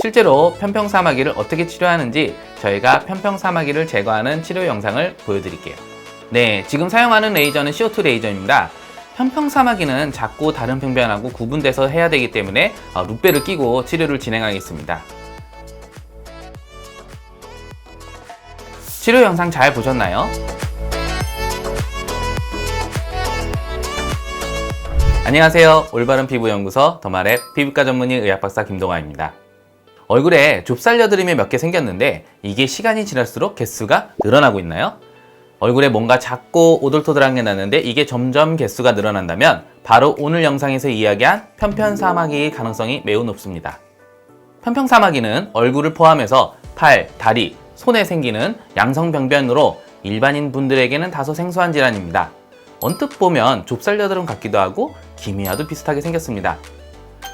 실제로 편평사마귀를 어떻게 치료하는지 저희가 편평사마귀를 제거하는 치료 영상을 보여드릴게요. 네, 지금 사용하는 레이저는 CO2 레이저입니다. 편평사마귀는 작고 다른 병변하고 구분돼서 해야 되기 때문에 어, 룻배를 끼고 치료를 진행하겠습니다. 치료 영상 잘 보셨나요? 안녕하세요. 올바른 피부연구소 더마랩 피부과 전문의 의학박사 김동아입니다. 얼굴에 좁쌀여드름이 몇 개 생겼는데 이게 시간이 지날수록 개수가 늘어나고 있나요? 얼굴에 뭔가 작고 오돌토돌한 게 났는데 이게 점점 개수가 늘어난다면 바로 오늘 영상에서 이야기한 편편사마귀의 가능성이 매우 높습니다. 편평사마귀는 얼굴을 포함해서 팔, 다리, 손에 생기는 양성병변으로 일반인 분들에게는 다소 생소한 질환입니다. 언뜻 보면 좁쌀여드름 같기도 하고 기미와도 비슷하게 생겼습니다.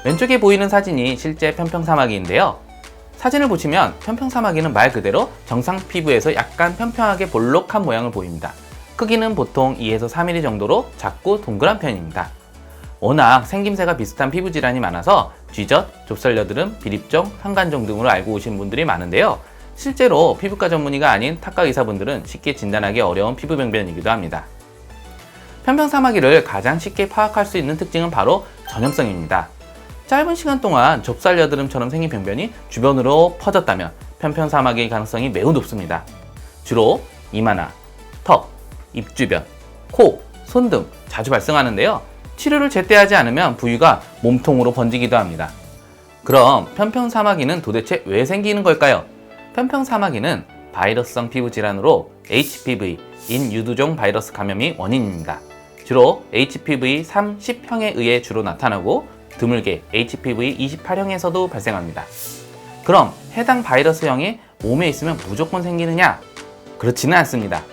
왼쪽에 보이는 사진이 실제 편평사마귀인데요. 사진을 보시면 편평사마귀는 말 그대로 정상 피부에서 약간 편평하게 볼록한 모양을 보입니다. 크기는 보통 2에서 3mm 정도로 작고 동그란 편입니다. 워낙 생김새가 비슷한 피부 질환이 많아서 쥐젖, 좁쌀여드름, 비립종, 한간종 등으로 알고 오신 분들이 많은데요. 실제로 피부과 전문의가 아닌 탁과 의사분들은 쉽게 진단하기 어려운 피부 병변이기도 합니다. 편평사마귀를 가장 쉽게 파악할 수 있는 특징은 바로 전염성입니다. 짧은 시간 동안 좁쌀 여드름처럼 생긴 병변이 주변으로 퍼졌다면 편편사마귀의 가능성이 매우 높습니다. 주로 이마나 턱, 입 주변, 코, 손 등 자주 발생하는데요. 치료를 제때 하지 않으면 부위가 몸통으로 번지기도 합니다. 그럼 편평사마귀는 도대체 왜 생기는 걸까요? 편평사마귀는 바이러스성 피부 질환으로 HPV, 인유두종 바이러스 감염이 원인입니다. 주로 HPV 30형에 의해 주로 나타나고 드물게 HPV 28형에서도 발생합니다. 그럼 해당 바이러스형이 몸에 있으면 무조건 생기느냐? 그렇지는 않습니다.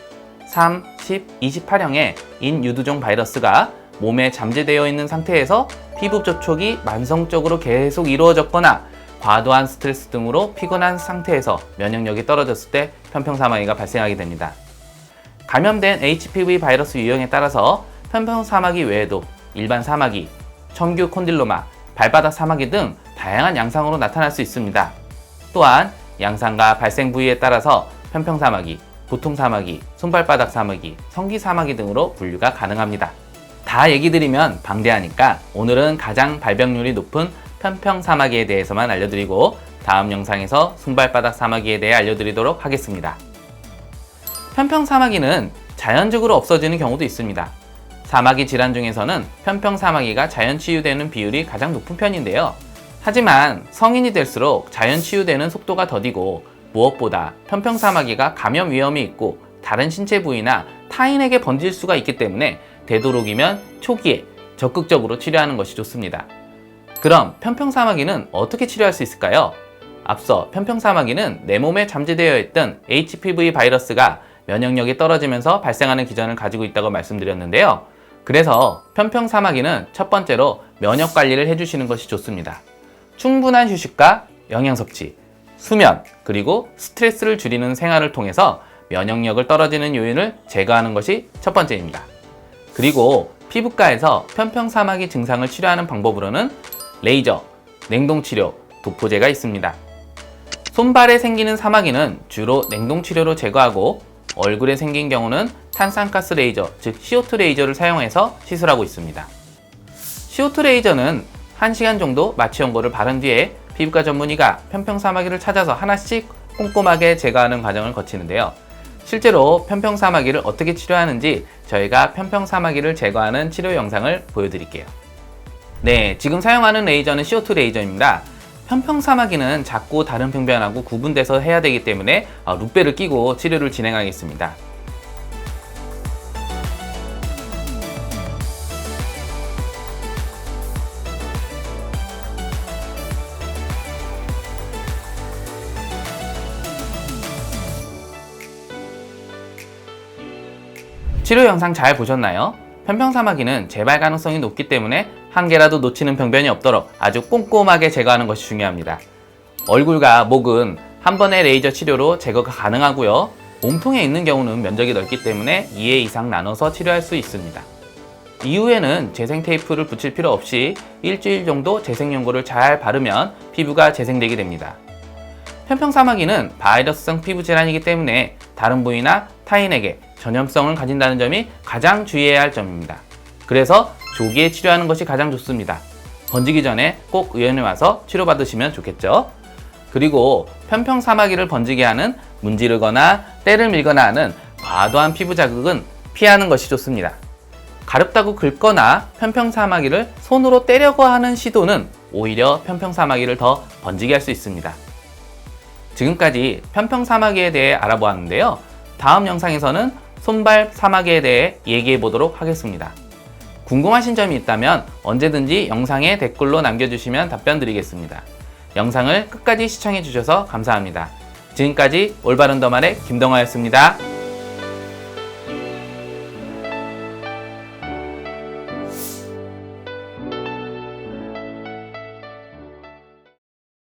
3, 10, 28형의 인유두종 바이러스가 몸에 잠재되어 있는 상태에서 피부 접촉이 만성적으로 계속 이루어졌거나 과도한 스트레스 등으로 피곤한 상태에서 면역력이 떨어졌을 때 편평사마귀가 발생하게 됩니다. 감염된 HPV 바이러스 유형에 따라서 편평사마귀 외에도 일반 사마귀, 첨규 콘딜로마, 발바닥 사마귀 등 다양한 양상으로 나타날 수 있습니다. 또한 양상과 발생 부위에 따라서 편평 사마귀, 보통 사마귀, 손발바닥 사마귀, 성기 사마귀 등으로 분류가 가능합니다. 다 얘기 드리면 방대하니까 오늘은 가장 발병률이 높은 편평 사마귀에 대해서만 알려드리고 다음 영상에서 손발바닥 사마귀에 대해 알려드리도록 하겠습니다. 편평 사마귀는 자연적으로 없어지는 경우도 있습니다. 사마귀 질환 중에서는 편평 사마귀가 자연 치유되는 비율이 가장 높은 편인데요. 하지만 성인이 될수록 자연 치유되는 속도가 더디고 무엇보다 편평 사마귀가 감염 위험이 있고 다른 신체 부위나 타인에게 번질 수가 있기 때문에 되도록이면 초기에 적극적으로 치료하는 것이 좋습니다. 그럼 편평 사마귀는 어떻게 치료할 수 있을까요? 앞서 편평 사마귀는 내 몸에 잠재되어 있던 HPV 바이러스가 면역력이 떨어지면서 발생하는 기전을 가지고 있다고 말씀드렸는데요. 그래서 편평 사마귀는 첫 번째로 면역 관리를 해주시는 것이 좋습니다. 충분한 휴식과 영양 섭취, 수면, 그리고 스트레스를 줄이는 생활을 통해서 면역력을 떨어지는 요인을 제거하는 것이 첫 번째입니다. 그리고 피부과에서 편평 사마귀 증상을 치료하는 방법으로는 레이저, 냉동치료, 도포제가 있습니다. 손발에 생기는 사마귀는 주로 냉동치료로 제거하고 얼굴에 생긴 경우는 탄산가스 레이저, 즉 CO2 레이저를 사용해서 시술하고 있습니다. CO2 레이저는 1시간 정도 마취 연고를 바른 뒤에 피부과 전문의가 편평사마귀를 찾아서 하나씩 꼼꼼하게 제거하는 과정을 거치는데요. 실제로 편평사마귀를 어떻게 치료하는지 저희가 편평사마귀를 제거하는 치료 영상을 보여드릴게요. 네, 지금 사용하는 레이저는 CO2 레이저입니다. 편평사마귀는 작고 다른 병변하고 구분돼서 해야 되기 때문에 어, 룻배를 끼고 치료를 진행하겠습니다. 치료 영상 잘 보셨나요? 편평사마귀는 재발 가능성이 높기 때문에 한 개라도 놓치는 병변이 없도록 아주 꼼꼼하게 제거하는 것이 중요합니다. 얼굴과 목은 한 번의 레이저 치료로 제거가 가능하고요. 몸통에 있는 경우는 면적이 넓기 때문에 2회 이상 나눠서 치료할 수 있습니다. 이후에는 재생 테이프를 붙일 필요 없이 일주일 정도 재생 연고를 잘 바르면 피부가 재생되게 됩니다. 편평사마귀는 바이러스성 피부 질환이기 때문에 다른 부위나 타인에게 전염성을 가진다는 점이 가장 주의해야 할 점입니다. 그래서 조기에 치료하는 것이 가장 좋습니다. 번지기 전에 꼭 의원에 와서 치료받으시면 좋겠죠. 그리고 편평 사마귀를 번지게 하는 문지르거나 때를 밀거나 하는 과도한 피부 자극은 피하는 것이 좋습니다. 가렵다고 긁거나 편평 사마귀를 손으로 때려고 하는 시도는 오히려 편평 사마귀를 더 번지게 할 수 있습니다. 지금까지 편평 사마귀에 대해 알아보았는데요. 다음 영상에서는 손발 사마귀에 대해 얘기해 보도록 하겠습니다. 궁금하신 점이 있다면 언제든지 영상에 댓글로 남겨주시면 답변 드리겠습니다. 영상을 끝까지 시청해 주셔서 감사합니다. 지금까지 올바른 더말의 김동화였습니다.